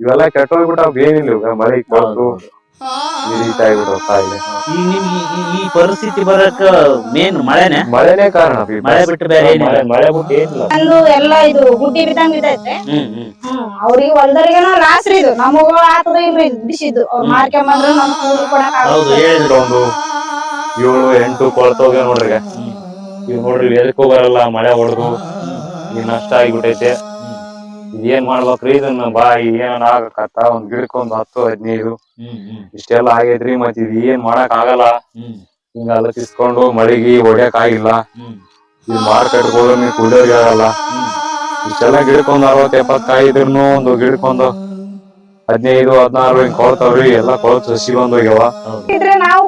ಇವೆಲ್ಲ ಕೆಟ್ಟೋಗ್ಬಿಟ್ಟಾವ ಏನಿಲ್ಲ ಇವಾಗ ಮಳೆ ಕೊಟ್ಟು ಈ ಈಗ ನಿಮ್ಗೆ ಈ- ಈ ಪರಿಸ್ಥಿತಿ ಬರಕ ಮೇನ್ ಮಳೆನೆ? ಮಳೆನೇ ಕಾರಣ ಮಳೆ ಬಿಟ್ಟು ಬೇರೆ ಏನಿಲ್ಲ. ಮಳೆ ಬಿಟ್ಟು ಏನಿಲ್ಲ. ಎಲ್ಲ ಇದು ಗುಡ್ಡಿ ಬಿದ್ದಂಗ ಇದೈತೆ ಹ್ಮ್ ಹ್ಮ್. ಹ್ಮ್ ಅವ್ರಿಗೆ ಹೊಲ್ದವ್ರಿಗೇನೋ ಲಾಸ್ ರೀ ಇದು. ನಮಗೂ ಆತದ ಇಲ್ರಿ ಇದು ಬಿಸಿದ್ದು ಅವ್ರು ಮಾರ್ಕೊಂಬಂದ್ರು ನಮ್ ಕೂಲಿ ಕೊಡಕ್ ಹೌದು ಆಗಲ್ಲ. ಹೇಳಿದ್ರು ಒಂದು ಏಳು ಎಂಟು ಕೊಳ್ತೋಗ ನೋಡ್ರಿ. ಇವ್ ಈಗ ನೋಡ್ರಿ ಎದಕ್ಕೂ ಬರಲ್ಲ ಮಳೆ ಹೊಡೆದು. ಈಗ ನಷ್ಟ ಆಗಿಬಿಟ್ಟೈತೆ. ಏನ್ ಮಾಡ್ಬೇಕ್ರಿ? ಇದನ್ನ ಬಾ ಏನ್ ಆಗಕತ್ತ? ಒಂದ್ ಗಿಡಕ್ಕೆ ಒಂದ್ ಹತ್ತು ಹದಿನೈದು. ಇಷ್ಟೆಲ್ಲ ಆಗೈತ್ರಿ ಮತ್ ಇದ್ ಏನ್ ಮಾಡಕ್ ಆಗಲ್ಲ. ಹಿಂಗ ಅಲಕಿಸ್ಕೊಂಡು ಮಳಿಗಿ ಹೊಡ್ಯಕ್ ಆಗಿಲ್ಲ. ಈ ಮಾರ್ಕೆಟ್ ಹೋದ್ರೆ ಕುಡಿಯೋರ್ಗೆ ಆಗಲ್ಲ ಇಷ್ಟೆಲ್ಲ ಗಿಡಕ್ಕೆ ಒಂದ್ ಅರವತ್ ಎಪ್ಪತ್ ಕಾಯಿ ಇದ್ರೂ ಒಂದು ಗಿಡಕ್ಕೆ ಒಂದು ಹದಿನೈದು ಹದಿನಾರು ಹಿಂಗ್ ಕೊಳ್ತಾವ್ರಿ. ಎಲ್ಲಾ ಕೊಳತ್ ಸಸಿ ಬಂದ್ ಹೋಗ್ಯಾವ ಇದ್ರೆ ನಾವು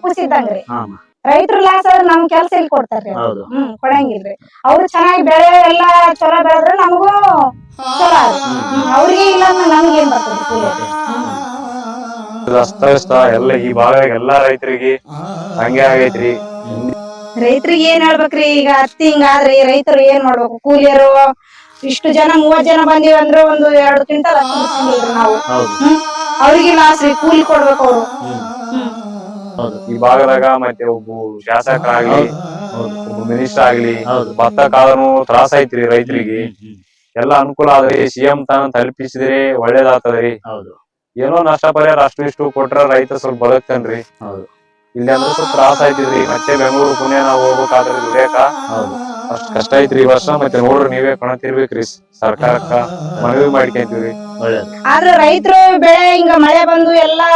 ರೈತರು ಲಾಸ್ ಆದ್ರೆ ನಮ್ ಕೆಲ್ಸ ಇಲ್ಲಿ ಕೊಡ್ತಾರ್ರಿ ಅವ್ರು. ಹೌದು. ಹ್ಮ್ ಕೊಡಂಗಿಲ್ರಿ. ಅವ್ರು ಚೆನ್ನಾಗಿ ಬೆಳೆ ಎಲ್ಲಾ ಚಲೋ ಬೆಳೆದ್ರೆ ನಮಗೂ ಚಲೋ ಆಗುತ್ತೆ. ಹ್ಮ್, ಅವ್ರಿಗೆ ಇಲ್ಲ ಅಂದ್ರೆ ನಮ್ಗೆ ಏನ್ ಬರ್ತದೆ? ಕೂಲಿ ಅಸ್ತವ್ಯಸ್ತ ಎಲ್ಲ ಈ ಭಾಗ ಎಲ್ಲಾ ರೈತರಿಗೆ ಹಂಗೆ ಆಗೈತ್ರಿ. ರೈತರಿಗೆ ಏನ್ ಹೇಳ್ಬೇಕ್ರಿ? ಈಗ ಹತ್ತಿ ಹಿಂಗಾದ್ರೆ ರೈತರು ಏನ್ ಮಾಡ್ಬೇಕು? ಕೂಲಿಯರು ಇಷ್ಟು ಜನ ಮೂವತ್ ಜನ ಬಂದಿವಿ ಅಂದ್ರೆ ಒಂದು ಎರಡು ಕ್ವಿಂಟಲ್ ಹತ್ತಿ ನಾವು. ಹೌದು. ಹ್ಮ್ ಅವ್ರಿಗೆ ಲಾಸ್ ರೀ ಕೂಲಿ ಕೊಡ್ಬೇಕು ಅವ್ರು. ಈ ಭಾಗದಾಗ ಮತ್ತೆ ಒಬ್ಬ ಶಾಸಕ ಆಗ್ಲಿ ಒಬ್ಬ ಮಿನಿಸ್ಟರ್ ಆಗ್ಲಿ ಭತ್ತ ಕಾಲನು ತ್ರಾಸ ಐತ್ರಿ ರೈತರಿಗೆ. ಎಲ್ಲ ಅನುಕೂಲ ಆದ್ರಿ ಸಿಎಂ ತಾನ ತಲುಪಿಸಿದ್ರೆ ಒಳ್ಳೇದಾಗ್ತದ್ರಿ ಹೌದು. ಏನೋ ನಷ್ಟ ಪರಿಹಾರ ಅಷ್ಟು ಇಷ್ಟು ಕೊಟ್ರ ರೈತ ಸ್ವಲ್ಪ ಬದುಕ್ತಾನ್ರಿ. ಹೌದು. ಇಲ್ಲಿ ಅಂದ್ರೆ ಸ್ವಲ್ಪ ತ್ರಾಸ ಐತ್ರಿ. ಮತ್ತೆ ಬೆಂಗಳೂರು ಪುಣೆ ನಾವ್ ಹೋಗ್ಬೇಕಾದ್ರೆ ದುಡಿಯಾಕ ಅಷ್ಟ್ ಕಷ್ಟ ಐತ್ರಿ ಈ ವರ್ಷ. ಮತ್ತೆ ನೋಡ್ರಿ ನೀವೇ ಕಾಣತಿರ್ಬೇಕ್ರಿ. ಸರ್ಕಾರಕ್ಕ ಮನವಿ ಮಾಡ್ಕೊಂತೀವ್ರಿ. ಆದ್ರ ರೈತರು ಬೆಳೆ ಹಿಂಗ ಮಳೆ ಬಂದು ಎಲ್ಲಾ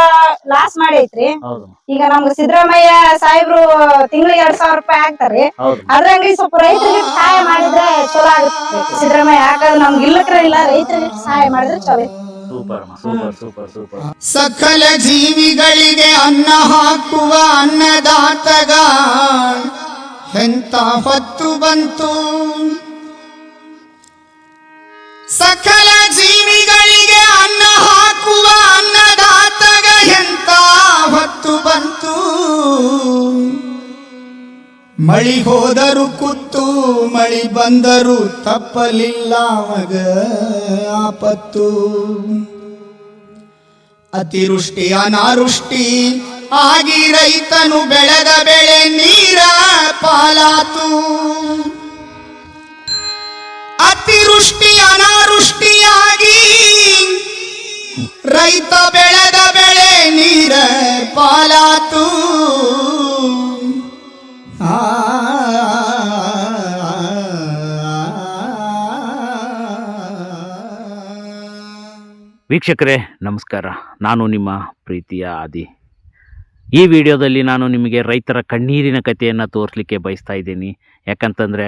ಲಾಸ್ ಮಾಡೈತ್ರಿ. ಹೌದು. ಈಗ ನಮ್ಗ ಸಿದ್ದರಾಮಯ್ಯ ಸಾಹೇಬ್ರು ತಿಂಗಳಿಗೆ ಎರಡ್ ಸಾವಿರ ರೂಪಾಯಿ ಹಾಕ್ತಾರ್ರಿ ಅದ್ರಂಗ ಸ್ವಲ್ಪ ರೈತರಿಗೆ ಸಹಾಯ ಮಾಡಿದ್ರೆ ಚಲೋ ಆಗುತ್ತೆ. ಸಿದ್ದರಾಮಯ್ಯ ಯಾಕಂದ್ರೆ ನಮ್ಗೆ ಇಲ್ಲಕ್ರ ಇಲ್ಲ ರೈತರಿಗೆ ಸಹಾಯ ಮಾಡಿದ್ರೆ ಚಲೋ ಸೂಪರ್ ಸೂಪರ್ ಸೂಪರ್ ಸೂಪರ್. ಸಕಲ ಜೀವಿಗಳಿಗೆ ಅನ್ನ ಹಾಕುವ ಅನ್ನದಾತಗ ಎಂತ ಹೊತ್ತು ಬಂತು. ಸಕಲ ಜೀವಿಗಳಿಗೆ ಅನ್ನ ಹಾಕುವ ಅನ್ನದಾತಗ ಎಂತ ಹೊತ್ತು ಬಂತು? ಮಳಿ ಹೋದರು ಕುತ್ತು, ಮಳಿ ಬಂದರು ತಪ್ಪಲಿಲ್ಲ ಮಗ ಆಪತ್ತು. ಅತಿವೃಷ್ಟಿ ಅನಾವೃಷ್ಟಿ ಆಗಿ ರೈತನು ಬೆಳೆದ ಬೆಳೆ ನೀರ ಪಾಲಾತು. ಅತಿವೃಷ್ಟಿ ಅನಾವೃಷ್ಟಿಯಾಗಿ ರೈತ ಬೆಳೆದ ಬೆಳೆ ನೀರ ಪಾಲಾತು ವೀಕ್ಷಕರೇ ನಮಸ್ಕಾರ ನಾನು ನಿಮ್ಮ ಪ್ರೀತಿಯ ಆದಿ ಈ ವಿಡಿಯೋದಲ್ಲಿ ನಾನು ನಿಮಗೆ ರೈತರ ಕಣ್ಣೀರಿನ ಕಥೆಯನ್ನು ತೋರಿಸಲಿಕ್ಕೆ ಬಯಸ್ತಾ ಇದ್ದೀನಿ ಯಾಕಂತಂದರೆ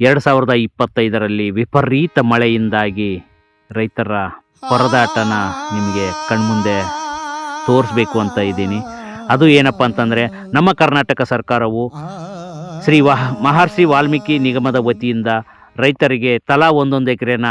ಎರಡು ಸಾವಿರದ ಇಪ್ಪತ್ತೈದರಲ್ಲಿ ವಿಪರೀತ ಮಳೆಯಿಂದಾಗಿ ರೈತರ ಪರದಾಟನ ನಿಮಗೆ ಕಣ್ಮುಂದೆ ತೋರಿಸ್ಬೇಕು ಅಂತ ಇದ್ದೀನಿ. ಅದು ಏನಪ್ಪ ಅಂತಂದರೆ, ನಮ್ಮ ಕರ್ನಾಟಕ ಸರ್ಕಾರವು ಶ್ರೀ ವಾಹ ಮಹರ್ಷಿ ವಾಲ್ಮೀಕಿ ನಿಗಮದ ವತಿಯಿಂದ ರೈತರಿಗೆ ತಲಾ ಒಂದೊಂದು ಎಕರೆನ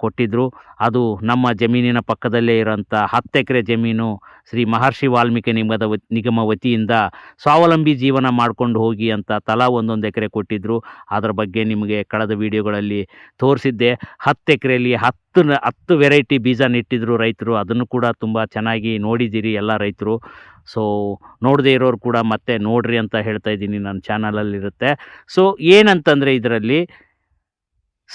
ಕೊಟ್ಟಿದ್ದರು ಅದು ನಮ್ಮ ಜಮೀನಿನ ಪಕ್ಕದಲ್ಲೇ ಇರೋಂಥ ಹತ್ತು ಎಕರೆ ಜಮೀನು ಶ್ರೀ ಮಹರ್ಷಿ ವಾಲ್ಮೀಕಿ ನಿಗಮದ ನಿಗಮ ವತಿಯಿಂದ ಸ್ವಾವಲಂಬಿ ಜೀವನ ಮಾಡ್ಕೊಂಡು ಹೋಗಿ ಅಂತ ತಲಾ ಒಂದೊಂದು ಎಕರೆ ಕೊಟ್ಟಿದ್ದರು ಅದರ ಬಗ್ಗೆ ನಿಮಗೆ ಕಳೆದ ವಿಡಿಯೋಗಳಲ್ಲಿ ತೋರಿಸಿದ್ದೆ. ಹತ್ತು ಎಕರೆಯಲ್ಲಿ ಹತ್ತು ಹತ್ತು ವೆರೈಟಿ ಬೀಜ ನೆಟ್ಟಿದ್ರು ರೈತರು. ಅದನ್ನು ಕೂಡ ತುಂಬ ಚೆನ್ನಾಗಿ ನೋಡಿದ್ದೀರಿ ಎಲ್ಲ ರೈತರು. ಸೊ, ನೋಡದೇ ಇರೋರು ಕೂಡ ಮತ್ತೆ ನೋಡ್ರಿ ಅಂತ ಹೇಳ್ತಾ ಇದ್ದೀನಿ. ನನ್ನ ಚಾನಲಲ್ಲಿರುತ್ತೆ. ಸೊ, ಏನಂತಂದರೆ ಇದರಲ್ಲಿ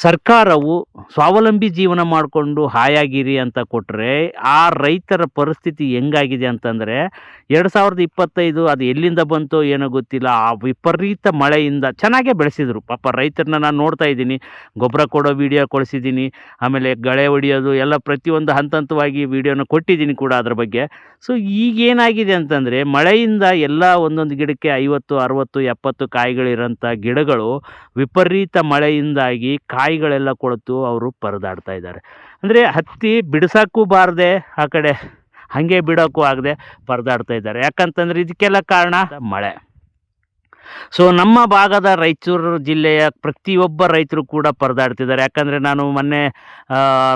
ಸರ್ಕಾರವು ಸ್ವಾವಲಂಬಿ ಜೀವನ ಮಾಡಿಕೊಂಡು ಹಾಯಾಗಿರಿ ಅಂತ ಕೊಟ್ಟರೆ ಆ ರೈತರ ಪರಿಸ್ಥಿತಿ ಹೆಂಗಾಗಿದೆ ಅಂತಂದರೆ ಎರಡು ಸಾವಿರದ ಇಪ್ಪತ್ತೈದು ಅದು ಎಲ್ಲಿಂದ ಬಂತೋ ಏನೋ ಗೊತ್ತಿಲ್ಲ, ಆ ವಿಪರೀತ ಮಳೆಯಿಂದ ಚೆನ್ನಾಗೇ ಬೆಳೆಸಿದ್ರು. ಪಾಪ ರೈತರನ್ನ ನಾನು ನೋಡ್ತಾ ಇದ್ದೀನಿ. ಗೊಬ್ಬರ ಕೊಡೋ ವಿಡಿಯೋ ಕೊಡಿಸಿದ್ದೀನಿ ಆಮೇಲೆ ಗಳೆ ಹೊಡಿಯೋದು ಎಲ್ಲ ಪ್ರತಿಯೊಂದು ಹಂತ ಹಂತವಾಗಿ ವಿಡಿಯೋನ ಕೊಟ್ಟಿದ್ದೀನಿ ಕೂಡ ಅದ್ರ ಬಗ್ಗೆ. ಸೊ ಈಗೇನಾಗಿದೆ ಅಂತಂದರೆ ಮಳೆಯಿಂದ ಎಲ್ಲ ಒಂದೊಂದು ಗಿಡಕ್ಕೆ ಐವತ್ತು, ಅರುವತ್ತು, ಎಪ್ಪತ್ತು ಕಾಯಿಗಳಿರೋಂಥ ಗಿಡಗಳು ವಿಪರೀತ ಮಳೆಯಿಂದಾಗಿ ಕಾಯಿಗಳೆಲ್ಲ ಕೊಳೆತು ಅವರು ಪರದಾಡ್ತಾ ಇದ್ದಾರೆ. ಅಂದರೆ ಹತ್ತಿ ಬಿಡಿಸೋಕ್ಕೂ ಬಾರದೆ, ಆ ಕಡೆ ಹಾಗೆ ಬಿಡೋಕ್ಕೂ ಆಗದೆ ಪರದಾಡ್ತಾ ಇದ್ದಾರೆ. ಯಾಕಂತಂದರೆ ಇದಕ್ಕೆಲ್ಲ ಕಾರಣ ಮಳೆ. ಸೊ ನಮ್ಮ ಭಾಗದ ರಾಯಚೂರು ಜಿಲ್ಲೆಯ ಪ್ರತಿಯೊಬ್ಬ ರೈತರು ಕೂಡ ಪರದಾಡ್ತಿದ್ದಾರೆ. ಯಾಕಂದರೆ ನಾನು ಮೊನ್ನೆ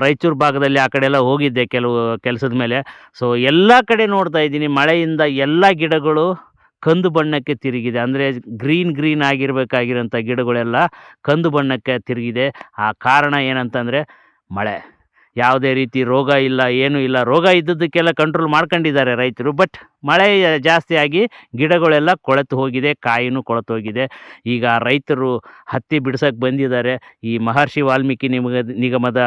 ರಾಯಚೂರು ಭಾಗದಲ್ಲಿ ಆ ಕಡೆ ಎಲ್ಲ ಹೋಗಿದ್ದೆ ಕೆಲವು, ಕೆಲಸದ ಮೇಲೆ. ಸೊ ಎಲ್ಲ ಕಡೆ ನೋಡ್ತಾ ಇದ್ದೀನಿ, ಮಳೆಯಿಂದ ಎಲ್ಲ ಗಿಡಗಳು ಕಂದು ಬಣ್ಣಕ್ಕೆ ತಿರುಗಿದೆ. ಅಂದರೆ ಗ್ರೀನ್ ಗ್ರೀನ್ ಆಗಿರಬೇಕಾಗಿರೋಂಥ ಗಿಡಗಳೆಲ್ಲ ಕಂದು ಬಣ್ಣಕ್ಕೆ ತಿರುಗಿದೆ. ಆ ಕಾರಣ ಏನಂತಂದರೆ ಮಳೆ. ಯಾವುದೇ ರೀತಿ ರೋಗ ಇಲ್ಲ, ಏನೂ ಇಲ್ಲ. ರೋಗ ಇದ್ದದ್ದಕ್ಕೆಲ್ಲ ಕಂಟ್ರೋಲ್ ಮಾಡ್ಕೊಂಡಿದ್ದಾರೆ ರೈತರು. ಬಟ್ ಮಳೆ ಜಾಸ್ತಿಯಾಗಿ ಗಿಡಗಳೆಲ್ಲ ಕೊಳೆತು ಹೋಗಿದೆ, ಕಾಯಿನೂ ಕೊಳೆತು ಹೋಗಿದೆ. ಈಗ ರೈತರು ಹತ್ತಿ ಬಿಡ್ಸೋಕ್ಕೆ ಬಂದಿದ್ದಾರೆ. ಈ ಮಹರ್ಷಿ ವಾಲ್ಮೀಕಿ ನಿಮಗ, ನಿಗಮದ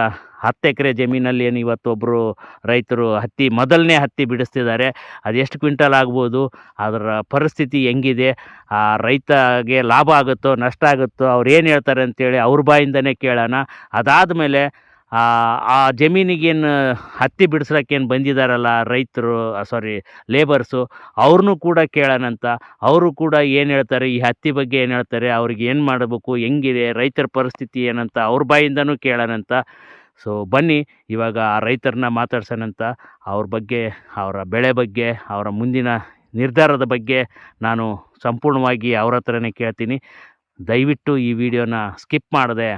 ಹತ್ತು ಎಕರೆ ಜಮೀನಲ್ಲಿ ಏನು ಇವತ್ತೊಬ್ಬರು ರೈತರು ಹತ್ತಿ, ಮೊದಲನೇ ಹತ್ತಿ ಬಿಡಿಸ್ತಿದ್ದಾರೆ. ಅದೆಷ್ಟು ಕ್ವಿಂಟಲ್ ಆಗ್ಬೋದು, ಅದರ ಪರಿಸ್ಥಿತಿ ಹೆಂಗಿದೆ, ಆ ರೈತಗೆ ಲಾಭ ಆಗುತ್ತೋ, ನಷ್ಟ ಆಗುತ್ತೋ, ಅವ್ರು ಏನು ಹೇಳ್ತಾರೆ ಅಂತೇಳಿ ಅವ್ರ ಬಾಯಿಂದನೇ ಕೇಳೋಣ. ಅದಾದಮೇಲೆ ಆ ಜಮೀನಿಗೇನು ಹತ್ತಿ ಬಿಡಿಸ್ಲಿಕ್ಕೇನು ಬಂದಿದ್ದಾರಲ್ಲ ರೈತರು ಸಾರಿ ಲೇಬರ್ಸು ಅವ್ರನ್ನೂ ಕೂಡ ಕೇಳೋಣಂತ ಅವರು ಕೂಡ ಏನು ಹೇಳ್ತಾರೆ, ಈ ಹತ್ತಿ ಬಗ್ಗೆ ಏನು ಹೇಳ್ತಾರೆ, ಅವ್ರಿಗೆ ಏನು ಮಾಡಬೇಕು, ಹೆಂಗಿದೆ, ರೈತರ ಪರಿಸ್ಥಿತಿ ಏನಂತ ಅವ್ರ ಬಾಯಿಂದನೂ ಕೇಳೋಣಂತ ಸೊ ಬನ್ನಿ, ಇವಾಗ ಆ ರೈತರನ್ನ ಮಾತಾಡ್ಸೋಣಂತ ಅವ್ರ ಬಗ್ಗೆ, ಅವರ ಬೆಳೆ ಬಗ್ಗೆ, ಅವರ ಮುಂದಿನ ನಿರ್ಧಾರದ ಬಗ್ಗೆ ನಾನು ಸಂಪೂರ್ಣವಾಗಿ ಅವ್ರ ಹತ್ರನೇ ಕೇಳ್ತೀನಿ. ದಯವಿಟ್ಟು ಈ ವಿಡಿಯೋನ ಸ್ಕಿಪ್ ಮಾಡಿದೆ,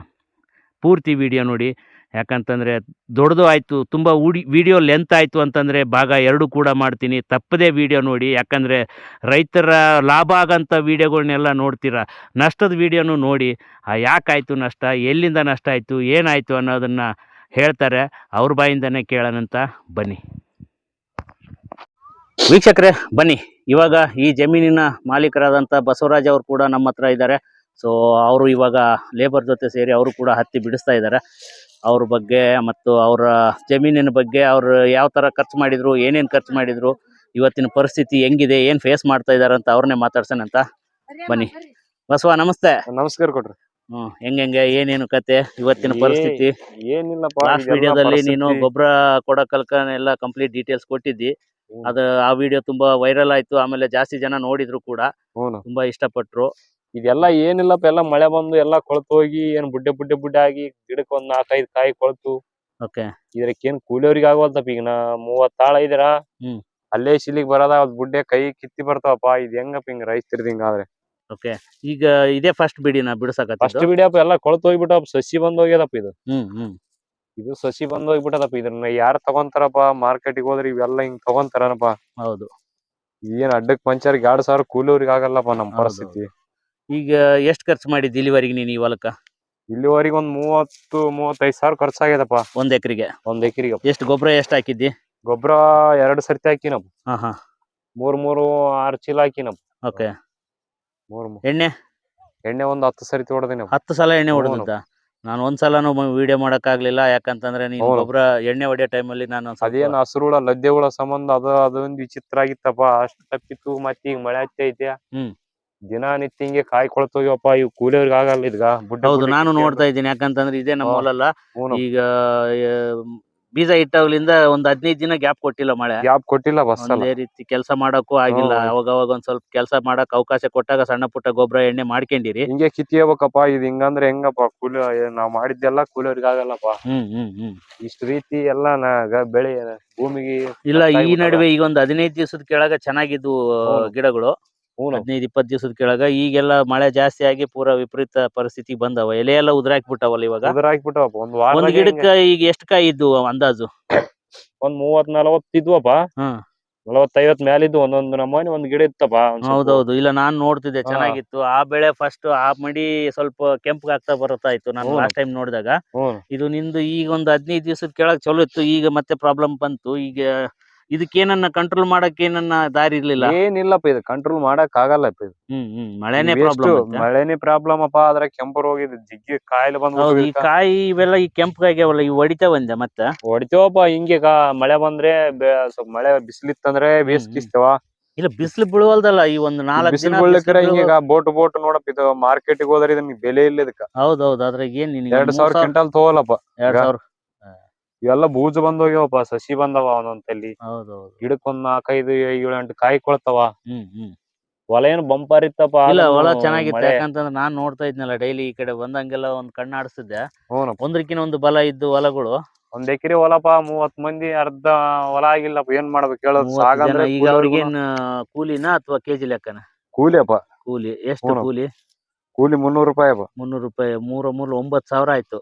ಪೂರ್ತಿ ವಿಡಿಯೋ ನೋಡಿ. ಯಾಕಂತಂದರೆ ದೊಡ್ಡದು ಆಯಿತು, ತುಂಬ ಉಡಿ ವಿಡಿಯೋ ಲೆಂತ್ ಆಯಿತು ಅಂತಂದರೆ ಭಾಗ ಎರಡು ಕೂಡ ಮಾಡ್ತೀನಿ. ತಪ್ಪದೇ ವಿಡಿಯೋ ನೋಡಿ, ಯಾಕಂದರೆ ರೈತರ ಲಾಭ ಆಗೋಂಥ ವೀಡಿಯೋಗಳ್ನೆಲ್ಲ ನೋಡ್ತೀರ? ನಷ್ಟದ ವಿಡಿಯೋನು ನೋಡಿ ಯಾಕಾಯಿತು ನಷ್ಟ, ಎಲ್ಲಿಂದ ನಷ್ಟ ಆಯಿತು, ಏನಾಯಿತು ಅನ್ನೋದನ್ನು ಹೇಳ್ತಾರೆ. ಅವ್ರ ಬಾಯಿಂದನೇ ಕೇಳೋಣಂತ ಬನ್ನಿ. ವೀಕ್ಷಕರೇ, ಬನ್ನಿ. ಇವಾಗ ಈ ಜಮೀನಿನ ಮಾಲೀಕರಾದಂಥ ಬಸವರಾಜ್ ಅವರು ಕೂಡ ನಮ್ಮ ಹತ್ರ ಇದ್ದಾರೆ. ಸೊ ಅವರು ಇವಾಗ ಲೇಬರ್ ಜೊತೆ ಸೇರಿ ಅವರು ಕೂಡ ಹತ್ತಿ ಬಿಡಿಸ್ತಾ ಇದ್ದಾರೆ. ಅವ್ರ ಬಗ್ಗೆ ಮತ್ತು ಅವರ ಜಮೀನಿನ ಬಗ್ಗೆ ಅವರು ಯಾವ ಥರ ಖರ್ಚು ಮಾಡಿದ್ರು ಏನೇನು ಖರ್ಚು ಮಾಡಿದ್ರು ಇವತ್ತಿನ ಪರಿಸ್ಥಿತಿ ಹೆಂಗಿದೆ ಏನು ಫೇಸ್ ಮಾಡ್ತಾ ಇದ್ದಾರೆ ಅಂತ ಅವ್ರನ್ನೇ ಮಾತಾಡ್ಸೋಣಂತ ಬನ್ನಿ. ಬಸವ ನಮಸ್ತೆ. ನಮಸ್ಕಾರ ಕೊಡ್ರಿ. ಹ್ಮ್ ಹೆಂಗೆ ಏನೇನು ಕತೆ ಇವತ್ತಿನ ಪರಿಸ್ಥಿತಿ? ಏನಿಲ್ಲಪ್ಪ ಲಾಸ್ಟ್ ವಿಡಿಯೋದಲ್ಲಿ ನೀನು. ಗೊಬ್ಬರ ಕೊಡೋ ಕಲ್ಕ ಎಲ್ಲ ಕಂಪ್ಲೀಟ್ ಡೀಟೇಲ್ಸ್ ಕೊಟ್ಟಿದ್ದಿ. ಅದು ಆ ವಿಡಿಯೋ ತುಂಬಾ ವೈರಲ್ ಆಯ್ತು ಆಮೇಲೆ ಜಾಸ್ತಿ ಜನ ನೋಡಿದ್ರು ಕೂಡ. ತುಂಬಾ ತುಂಬಾ ಇಷ್ಟಪಟ್ರು. ಇದೆಲ್ಲ ಏನಿಲ್ಲಪ್ಪ ಎಲ್ಲ ಮಳೆ ಬಂದು ಎಲ್ಲ ಕೊಳೆತು ಹೋಗಿ ಏನ್ ಬುಡ್ಡೆ ಬುಡ್ಡೆ ಬುಡ್ಡೆ ಆಗಿ ಗಿಡಕ್ಕೆ ಒಂದ್ ನಾಲ್ಕೈದು ಕಾಯಿ ಕೊಳ್ತು. ಓಕೆ. ಇದ್ರಕ್ಕೇನ್ ಕೂಲಿಯವ್ರಿಗೆ ಆಗೋಲ್ತಪ್ಪ ಈಗ ನಾ ಮೂವತ್ತ್ ತಾಳ ಇದ್ದೀರಾ ಹ್ಮ್. ಅಲ್ಲೇ ಶಿಲಿಗ್ ಬರದ ಅದ್ ಬುಡ್ಡೆ ಕೈ ಕಿತ್ತಿ ಬರ್ತಾವಪ್ಪ ಇದ್ ಹೆಂಗಪ್ಪ ಹಿಂಗ್ ರೈಸ್ ತಿರ್ದ್ ಹಿಂಗಾದ್ರೆ ಓಕೆ. ಈಗ ಇದೇ ಫಸ್ಟ್ ಬಿಡಿನ ಫಸ್ಟ್ ಬಿಡಿಸಕತ್ತಿದ್ದು. ಬಿಡಿಯಪ್ಪ ಎಲ್ಲ ಕೊಳತು ಹೋಗ್ಬಿಟ್ಟಪ್ಪ ಸಸಿ ಬಂದ್ ಹೋಗ್ಯದಪ್ಪ ಇದು. ಹ್ಮ್ ಹ್ಮ್. ಇದು ಸಸಿ ಬಂದ್ ಹೋಗ್ಬಿಟ್ಟದಪ್ಪ ಇದನ್ನ ಯಾರ್ ತಗೊಂತಾರಪ್ಪ ಮಾರ್ಕೆಟಿಗೆ ಹೋದ್ರೆ ಇವೆಲ್ಲ ಹಿಂಗ್ ತಗೊಂತಾರನಪ್ಪ. ಹೌದು. ಏನ್ ಅಡ್ಡಕ್ ಪಂಚರ್ ಎರಡ್ ಸಾವಿರ ಕೂಲಿಯವ್ರಿಗೆ ಆಗಲ್ಲಪ್ಪ ನಮ್ ಹೌದು, ಪರಿಸ್ಥಿತಿ. ಈಗ ಎಷ್ಟು ಖರ್ಚು ಮಾಡಿದ್ದು ಇಲ್ಲಿವರೆಗೆ ನೀನು ಈ ಹೊಲಕ್ಕ? ಇಲ್ಲಿವರೆಗೆ ಒಂದ್ ಮೂವತ್ತು ಮೂವತ್ತೈದು ಸಾವಿರ ಖರ್ಚಾಗ್ಯದಪ್ಪ ಒಂದ್ ಎಕರೆಗೆ? ಒಂದ್ ಎಕರೆಗೆ. ಎಷ್ಟು ಗೊಬ್ಬರ ಎಷ್ಟು ಹಾಕಿದ್ದಿ? ಗೊಬ್ಬರ ಎರಡು ಸರ್ತಿ ಹಾಕಿನಪ್ಪ ಹಾ ಹಾ. ಮೂರ್ ಮೂರು ಆರು ಚೀಲ ಹಾಕಿನಪ್ಪ ಓಕೆ. ಮೂರ್ ಎಣ್ಣೆ? ಎಣ್ಣೆ ಒಂದ್ ಹತ್ತು ಸರ್ತಿ ಹೊಡೆದಿನಪ್ಪ ಹತ್ತು ಸಲ ಎಣ್ಣೆ ಹ್ಞೂ. ಹೊಡೆದಿದ್ದ? ನಾನು ಒಂದ್ ಸಲನು ವಿಡಿಯೋ ಮಾಡಕ್ಕಾಗ್ಲಿಲ್ಲ ಯಾಕಂತಂದ್ರೆ ನೀನು ಹೌದು. ಗೊಬ್ಬರ ಎಣ್ಣೆ ಹೊಡೆಯೋ ಟೈಮಲ್ಲಿ ನಾನು ಒಂದ್ ಸ್ವಲ್ಪ- ಅದೇನ್ ಹಸಿರು ಹುಳ ಲದ್ದೆ ಹುಳ ಸಂಬಂಧ ಅದ ಅದೊಂದು ವಿಚಿತ್ರ ಆಗಿತ್ತಪ್ಪ. ಅಷ್ಟ್ ತಪ್ಪಿತ್ತು ಮತ್ತೆ ಈಗ ಮಳೆ ಹತ್ತೈತೆ ಹ್ಮ್. ದಿನ ನಿತ್ಯ ಹಿಂಗೆ ಕಾಯಿ ಕೊಳ್ತೋಗ್ಯಪ್ಪ ಇವ್ ಕೂಲಿಯವ್ರಿಗೆ ಆಗಲ್ಲ ಇದ್ಗ. ಬುಡ್ಡೆ ಹೌದು ನಾನು ನೋಡ್ತಾ ಇದ್ದೀನಿ. ಯಾಕಂತಂದ್ರೆ ಇದೇ ನಮ್ಮ. ಹೊಲಲ್ಲ ಈಗ ಬೀಜ ಇಟ್ಟಾಗ್ಲಿಂದ ಒಂದ್ ಹದಿನೈದು ದಿನ ಗ್ಯಾಪ್ ಕೊಟ್ಟಿಲ್ಲ ಮಳೆ. ಗ್ಯಾಪ್ ಕೊಟ್ಟಿಲ್ಲ ಬಸ್ ಒಂದೇ ರೀತಿ ಕೆಲಸ ಮಾಡಕ್ಕೂ ಆಗಿಲ್ಲ. ಅವಾಗ ಅವಾಗ ಒಂದ್ ಸ್ವಲ್ಪ ಕೆಲಸ ಮಾಡಕ್ ಅವಕಾಶ ಕೊಟ್ಟಾಗ ಸಣ್ಣ ಪುಟ್ಟ ಗೊಬ್ಬರ ಎಣ್ಣೆ ಮಾಡ್ಕೊಂಡಿರಿ. ಹಿಂಗೆ ಕಿತ್ತಿಯಬೇಕಪ್ಪ ಇದು ಹಿಂಗಂದ್ರೆ ಹೆಂಗಪ್ಪ ಕೂಲಿ ನಾವ್ ಮಾಡಿದ್ದೆಲ್ಲ ಕೂಲಿಯವ್ರಿಗೆ ಆಗಲ್ಲಪ್ಪ. ಹ್ಮ್ ಹ್ಮ್ ಹ್ಮ್. ಇಷ್ಟ ರೀತಿ ಎಲ್ಲ ನಾ ಗ- ಬೆಳೆ ಭೂಮಿಗೆ ಇಲ್ಲ ಈ ನಡುವೆ ಈಗ ಒಂದ್ ಹದಿನೈದು ದಿವಸದ ಕೆಳಗ ಚೆನ್ನಾಗಿದ್ವು ಗಿಡಗಳು. ಹದಿನೈದು ಇಪ್ಪತ್ತು ದಿವಸದ ಕೆಳಗ ಈಗೆಲ್ಲ ಮಳೆ ಜಾಸ್ತಿ ಆಗಿ ಪೂರಾ ವಿಪರೀತ ಪರಿಸ್ಥಿತಿ ಬಂದವ. ಎಲೆ ಎಲ್ಲ ಉದುರಾಕ್ಬಿಟ್ಟವಲ್ಲ ಇವಾಗ? ಉದ್ರಾಕ್ಬಿಟ್ಟವಪ್ಪ. ಒಂದ್ ಒಂದ್ ಒಂದ್ ವಾರ ಗಿಡಕ್ಕ ಈಗ ಎಷ್ಟ್ ಕಾಯಿ ಇದ್ವು ಅಂದಾಜು? ಒಂದ್ ಮೂವತ್ ನಲವತ್ತ್ ಇದ್ವಪ್ಪ. ಹ್ಮ್. ನಲವತ್ತೈವತ್ ಮ್ಯಾಲಿದ್ದು ಒಂದೊಂದು ನಮೂನಿ ಒಂದ್ ಗಿಡ ಇತ್ತಪ್ಪ ಒಂದ್ ಸ್ವಲ್ಪ. ಹೌದೌದು ಇಲ್ಲ ನಾನ್ ನೋಡ್ತಿದ್ದೆ ಹಾ. ಚೆನ್ನಾಗಿತ್ತು. ಆ ಬೆಳೆ ಫಸ್ಟ್ ಆ ಮಡಿ ಸ್ವಲ್ಪ ಕೆಂಪಗಾಗ್ತಾ ಬರುತ್ತಾ ಇತ್ತು ನಾನು. ಲಾಸ್ಟ್ ಟೈಮ್ ನೋಡಿದಾಗ. ಇದು ನಿಂದು ಈಗ ಒಂದು ಹದಿನೈದು ದಿವಸದ ಕೆಳಗ್ ಚಲೋ ಇತ್ತು. ಈಗ ಮತ್ತೆ ಪ್ರಾಬ್ಲಮ್ ಬಂತು. ಈಗ ಇದಕ್ಕೇನನ್ನ ಕಂಟ್ರೋಲ್ ಮಾಡಕ್ ಏನನ್ನ ದಾರಿ ಇರ್ಲಿಲ್ಲ? ಏನಿಲ್ಲಪ್ಪ ಇದು ಕಂಟ್ರೋಲ್ ಮಾಡಕ್ ಆಗಲ್ಲ ಇದು. ಹ್ಮ್ ಹ್ಮ್. ಮಳೆನೇ ಪ್ರಾಬ್ಲಮ್ ಮಳೆನೇ ಪ್ರಾಬ್ಲಮ್ ಅಪ್ಪ ಆದ್ರೆ ಕೆಂಪು ರೋಗ ಇದು ಜಿಗ್ಗಿ ಕಾಯಿಲೆ ಬಂದ್ ಈ ಕಾಯಿ ಇವೆಲ್ಲ ಈ ಕೆಂಪಗಾಗ್ಯಾವಲ್ಲ ಈ ಹೊಡಿತಾ ಬಂದೆ ಮತ್ತೆ? ಹೊಡಿತೇವಪ್ಪ ಹಿಂಗೆ ಕಾ ಮಳೆ ಬಂದ್ರೆ ಸ್ವಲ್ಪ ಮಳೆ ಬಿಸಿಲಿತ್ತಂದ್ರೆ ಬೇಸ್ಕಿಸ್ತೇವ ಇಲ್ಲ ಬಿಸಿಲು ಬೀಳುವಲ್ದಲ್ಲ ಈ ಒಂದು ನಾಲ್ಕು ದಿನ ಹಿಂಗ ಬೋಟ್ ಬೋಟ್ ನೋಡಪ್ಪ ಇದು ಮಾರ್ಕೆಟ್ ಹೋದ್ರೆ ಇದನ್ನ ಬೆಲೆ ಇಲ್ಲ ಇದಕ್ಕ. ಹೌದೌದು ಅದ್ರಾಗ ಏನ್ ಎರಡ್ ಸಾವಿರ ಕ್ವಿಂಟಲ್ ತಗೋಲಪ್ಪ. ಎರಡ್ ಸಾವಿರ ಇವೆಲ್ಲ ಬೂಜು ಬಂದ್ ಹೋಗ್ಯಾವಪ್ಪ ಸಸಿ ಬಂದವ ಒಂದೊಂದ್ ತಲಿ ಹೌದೌದು. ಗಿಡಕ್ ಒಂದ್ ನಾಲ್ಕೈದು ಏಳು ಎಂಟು ಕಾಯಿ ಕೊಳ್ತಾವ. ಹ್ಮ್ ಹ್ಮ್. ಹೊಲ ಏನು ಬಂಪರ್ ಇತ್ತಪ್ಪ. ಇಲ್ಲ ಹೊಲ ಚೆನ್ನಾಗಿತ್ತು. ಯಾಕಂತಂದ್ರೆ ನಾನ್ ನೋಡ್ತಾ ಇದ್ನಲ್ಲ ಡೈಲಿ ಈ ಕಡೆ ಬಂದಂಗೆಲ್ಲ ಒಂದ್ ಕಣ್ಣು ಆಡಿಸ್ತಿದ್ದೆ. ಒಂದ್ರಕಿನ ಒಂದು ಬಲ ಇದ್ದು ಹೊಲಗಳು. ಒಂದ್ ಎಕರೆ ಹೊಲಪ ಮೂವತ್ ಮಂದಿ ಅರ್ಧ ಹೊಲ ಆಗಿಲ್ಲಪ್ಪ. ಏನ್ ಮಾಡ್ಬೇಕು ಹೇಳೋದು ಈಗ ಅವ್ರಿಗೇನ್ ಕೂಲಿನ ಅಥವಾ ಕೆಜಿ ಲೆಕ್ಕನ? ಕೂಲಿಯಪ್ಪ. ಕೂಲಿ. ಎಷ್ಟು ಕೂಲಿ? ಕೂಲಿ ಮುನ್ನೂರು ರೂಪಾಯಿ ಅಪ್ಪ ಮುನ್ನೂರು ರೂಪಾಯಿ. ಮೂರ ಮೂರ್ ಒಂಬತ್ ಸಾವಿರ ಆಯ್ತು.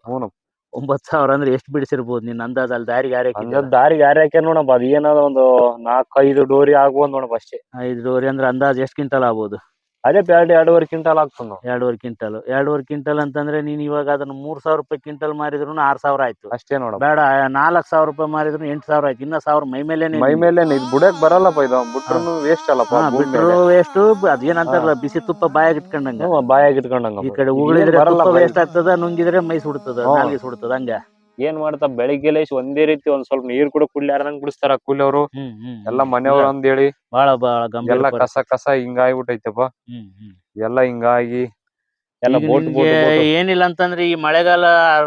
ಹ್ಞೂ ಒಂಬತ್ ಸಾವಿರ ಅಂದ್ರೆ ಎಷ್ಟು ಬಿಡಿಸಿರ್ಬೋದು ನಿನ್ ಅಂದಾಜ್ ಅಲ್ಲಿ ದಾರಿಗೆ ಯಾರೇ ದಾರಿಗೆ ಯಾರು ಹಾಕ್ಯಾರ ನೋಡಪ್ಪ ಅದು ಏನದ ಒಂದು ನಾಲ್ಕೈದು ಡೋರಿ ಆಗ್ಬೋದು ನೋಡಪ್ಪ ಅಷ್ಟೇ. ಐದು ಡೋರಿ ಅಂದ್ರೆ ಅಂದಾಜು ಎಷ್ಟು ಕ್ವಿಂಟಲ್ ಆಗ್ಬೋದು? ಅದೇ ಪ್ಯಾಡ್ ಎರಡೂವರೆ ಕ್ವಿಂಟಲ್ ಆಗ್ತದೆ ನಾವು ಎರಡೂವರೆ ಕ್ವಿಂಟಲ್. ಎರಡೂವರೆ ಕ್ವಿಂಟಲ್ ಅಂತಂದ್ರೆ ನೀನ್ ಇವಾಗ ಅದನ್ನ ಮೂರ್ ಸಾವಿರ ರೂಪಾಯಿ ಕ್ವಿಂಟಲ್ ಮಾರಿದ್ರು ಆರ್ ಸಾವಿರ ಆಯ್ತು. ಅಷ್ಟೇ ನೋಡ ಬೇಡ ನಾಲ್ಕ್ ಸಾವಿರ ರೂಪಾಯಿ ಮಾರಿದ್ರು ಎಂಟ್ ಸಾವಿರ ಆಯ್ತು. ಇನ್ನ ಸಾವಿರ ಮೈ ಮೇಲೆ ಮೈ ಮೇಲೆ ಇದು ಬುಡಕ್ ಬರಲ್ಲಪ್ಪ ಇದು. ಬಿಟ್ರು ವೇಸ್ಟ್ ಅಲ್ಲಪ್ಪ ಬುಟ್ರು ವೇಸ್ಟ್ ಅದೇನಂತಾರಲ್ಲ ಬಿಸಿ ತುಪ್ಪ ಬಾಯಾಗ ಇಟ್ಕೊಂಡಂಗ. ಬಾಯಾಗ ಇಟ್ಕೊಂಡಂಗ ಈ ಕಡೆ ಉಗುಳಿದ್ರೆ ವೇಸ್ಟ್ ಆಗ್ತದ ನುಂಗಿದ್ರೆ ಮೈ ಸುಡ್ತದ. ನಾಲ್ಗೆ ಸುಡ್ತದ ಹಂಗ. ಏನ್ ಮಾಡ್ತಾ ಬೆಳಿಗ್ಗೆ ಲೇಶ್ ಒಂದೇ ರೀತಿ ಒಂದ್ ಸ್ವಲ್ಪ ನೀರ್ ಕೂಡ ಕುಡ್ಲಾರ್ದಂಗ್ ಬಿಡಿಸ್ತಾರ ಕೂಲಿಯವರು. ಎಲ್ಲಾ ಮನೆಯವ್ರು ಅಂತ ಹೇಳಿ ಬಾಳ ಬಾಳ ಗಂಭೀರ ಎಲ್ಲ ಕಸ ಕಸ ಹಿಂಗಾಗ್ಬಿಟ್ಟೈತಪ್ಪ ಎಲ್ಲ ಹಿಂಗಾಗಿ ಎಲ್ಲ ಬೋಟ್ ಏನಿಲ್ಲ ಅಂತಂದ್ರೆ ಈ ಮಳೆಗಾಲ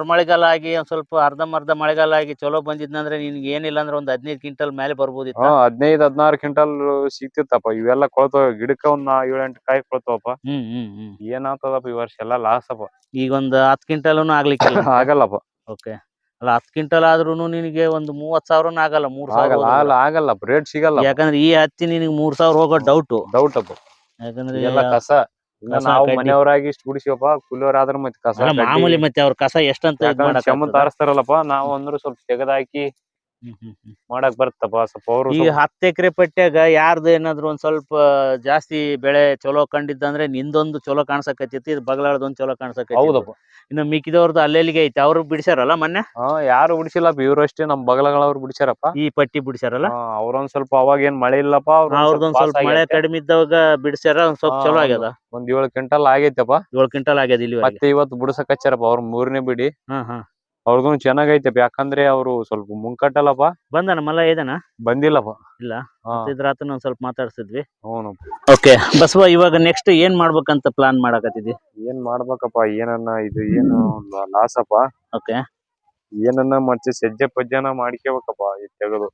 ಮಳೆಗಾಲ ಆಗಿ ಒಂದ್ ಸ್ವಲ್ಪ ಅರ್ಧಂಬರ್ಧ ಮಳೆಗಾಲ ಆಗಿ ಚಲೋ ಬಂದಿದ್ನಂದ್ರೆ ನಿನ್ಗೆ ಏನಿಲ್ಲ ಅಂದ್ರೆ ಒಂದ್ ಹದಿನೈದು ಕ್ವಿಂಟಲ್ ಮೇಲೆ ಬರ್ಬೋದು ಹದಿನೈದು ಹದಿನಾರು ಕ್ವಿಂಟಲ್ ಸಿಕ್ತಿತ್ತಪ್ಪ ಇವೆಲ್ಲ ಕೊಳ್ತಾವ. ಗಿಡಕ್ಕ ಒಂದ್ ಏಳೆಂಟು ಕಾಯಿ ಕೊಳ್ತಾವಪ್ಪ. ಏನಾಗ್ತದಪ್ಪ ಈ ವರ್ಷ? ಎಲ್ಲಾ ಲಾಸ್ ಅಪ್ಪ. ಈಗ ಒಂದ್ ಹತ್ತು ಕ್ವಿಂಟಲ್ ಆಗ್ಲಿಕ್ಕೆ ಆಗಲ್ಲಪ್ಪ. ಓಕೆ ಅಲ್ಲ ಹತ್ತು ಕ್ವಿಂಟಲ್ ಆದ್ರೂನು ನಿನಗೆ ಒಂದು ಮೂವತ್ ಸಾವಿರನು ಆಗಲ್ಲ ಮೂರ್ ಸಾವಿರ ಆಗಲ್ಲ ಆಗಲ್ಲ. ರೇಟ್ ಸಿಗಲ್ಲ ಯಾಕಂದ್ರೆ ಈ ಹತ್ತಿ ನಿನಗೆ ಮೂರ್ ಸಾವಿರ ಹೋಗೋ ಡೌಟ್ ಡೌಟ್ ಅಪ್ಪ ಯಾಕಂದ್ರೆ ಎಲ್ಲ ಕಸ ಇನ್ನ ಕಸ, ನಾವು ಕಡ್ಡಿ. ಮನೆಯವರಾಗಿ ಇಷ್ಟು ಗುಡಿಸಿವಪ್ಪ ಕೂಲಿಯವ್ರಾದ್ರ ಮತ್ತೆ ಕಸ ಅಲ್ಲ ಮಾಮೂಲಿ ಮತ್ತೆ ಅವ್ರ ಕಸ ಎಷ್ಟಂತ ಇದ್ ಯಾಕಂದ್ರೆ ಮಾಡಕ್ ಶಮನ್ ಆಗ್ತದ? ನಾವು ಅಂದ್ರು ಸ್ವಲ್ಪ ತೆಗೆದಾಕಿ. ಮಾಡಕ್ ಬರ್ತಪ್ಪ ಸ್ವಲ್ಪ ಅವರು ಈ ಹತ್ತು ಎಕರೆ ಪಟ್ಟ್ಯಾಗ ಯಾರ್ದು ಏನಾದ್ರು ಒಂದ್ ಸ್ವಲ್ಪ ಜಾಸ್ತಿ ಬೆಳೆ ಚಲೋ ಕಂಡಿದ್ದಂದ್ರೆ ನಿಂದೊಂದು ಚಲೋ ಕಾಣ್ಸಕತ್ತೈತಿ ಇದು ಬಗಲಾಳದೊಂದ್ ಚಲೋ ಕಾಣ್ಸಕತ್ತೈತಿ. ಹೌದಪ್ಪ. ಇನ್ನು ಮಿಕ್ಕಿದವ್ರದ್ದು ಅಲ್ಲೆಲ್ಲಿಗೆ ಐತಿ ಅವ್ರು ಬಿಡಿಸ್ಯಾರಲ್ಲ ಮೊನ್ನೆ? ಹಾ ಯಾರು ಬಿಡಿಸಿಲ್ಲಪ್ಪ ಇವ್ರು ಅಷ್ಟೇ ನಮ್ ಬಗಲಗಳವ್ರು ಬಿಡಿಸ್ಯಾರಪ್ಪ. ಈ ಪಟ್ಟಿ ಬಿಡಿಸ್ಯಾರಲ್ಲ? ಅವ್ರೊಂದ್ ಸ್ವಲ್ಪ ಅವಾಗ ಏನ್ ಮಳೆ ಇಲ್ಲಪ್ಪ ಅವ್ರ್ ಅವ್ರದೊಂದ್ ಸ್ವಲ್ಪ ಮಳೆ ಕಡಿಮೆ ಇದ್ದವಾಗ ಬಿಡಿಸ್ಯಾರ ಒಂದ್ ಸ್ವಲ್ಪ ಚಲೋ. ಆಗ್ಯದ? ಒಂದ್ ಏಳು ಕ್ವಿಂಟಲ್ ಆಗೈತಪ್ಪ. ಏಳು ಕ್ವಿಂಟಲ್ ಆಗ್ಯದ ಇಲ್ಲಿ ಮತ್ತೆ ಇವತ್ತು ಬಿಡ್ಸಕ್ ಹಚ್ಚಾರಪ್ಪ ಅವ್ರ ಮೂರನೇ ಬಿಡಿ. ಹಾ ಹಾ. ಅವ್ರದ್ದು ಚೆನ್ನಾಗೈತೆ ಯಾಕಂದ್ರೆ ಅವ್ರು ಸ್ವಲ್ಪ ಮುಂಕಟ್ಟಲ್ಲಪ್ಪ. ಬಂದನ ಮಲ್ಲ ಇದಾನ? ಬಂದಿಲ್ಲಪ್ಪ. ಇಲ್ಲ ಹಾ. ಇದ್ರಾತನ ಒಂದ್ ಸ್ವಲ್ಪ ಮಾತಾಡ್ಸಿದ್ವಿ. ಹ್ಮ್ ಓಕೆ ಬಸವ ಇವಾಗ ನೆಕ್ಸ್ಟ್ ಏನ್ ಮಾಡ್ಬೇಕಂತ ಪ್ಲಾನ್ ಮಾಡಕತ್ತಿದ್ವಿ ಏನ್ ಮಾಡ್ಬೇಕಪ್ಪ ಏನನ್ನ ಇದು ಏನು ಲಾಸ್ ಅಪ್ಪ ಓಕೆ. ಏನನ್ನ ಮತ್ತೆ ಸಜ್ಜೆ ಪಜ್ಜನ ಮಾಡ್ಕೋಬೇಕಪ್ಪ ಇದು ತೆಗೆದು.